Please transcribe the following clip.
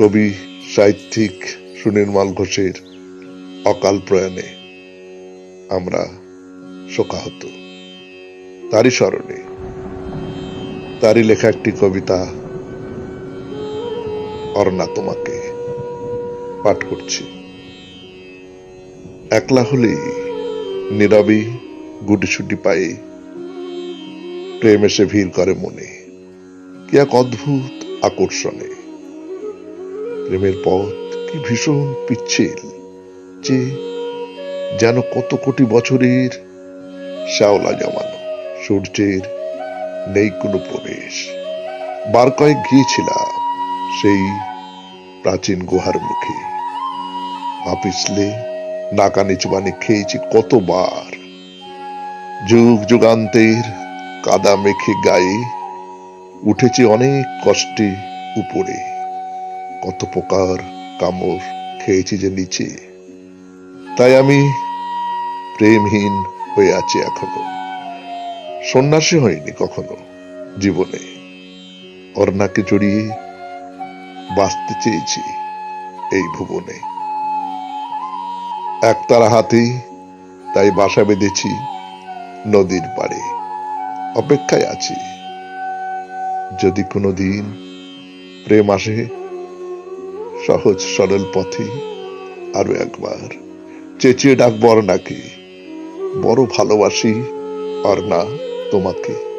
কবি, সাহিত্যিক সুনির্মল ঘোষের অকাল প্রয়াণে আমরা শোকাহত। তারই স্মরণে, তারই লেখা একটি কবিতা অর্ণা তোমাকে পাঠ করছি। একলা হলেই নীরবে গুটিসুটি পায়ে প্রেম এসে ভিড় করে মনে। কি এক অদ্ভুত আকর্ষণে প্রেমের পথ কি ভীষণ পিচ্ছিল যে যেন কত কোটি বছরের শ্যাওলা জমানো সূর্যের নেই কোনো প্রবেশ। বার কয়েক গিয়েছিলাম সেই প্রাচীন গুহার মুখে। আপিসলে নাকা নিচুবানি খেয়েছি কতবার। যুগ যুগান্তের কাদা মেখে গায়ে উঠেছি অনেক কষ্টে উপরে। কত প্রকার কামড় খেয়েছি যে নিচে। তাই আমি প্রেমহীন হয়ে আছি এখনও। সন্ন্যাসী হয়নি কখনো জীবনে। অর্ণাকে জড়িয়ে বাঁচতে চেয়েছি এই ভুবনে। একতারা হাতেই তাই বাসা বেঁধেছি নদীর পাড়ে। অপেক্ষায় আছি। যদি কোনো দিন প্রেম আসে সহজ সরল পথে আরও একবার। চেঁচিয়ে ডাকবর নাকি? বড় ভালোবাসি অর্ণা তোমাকে।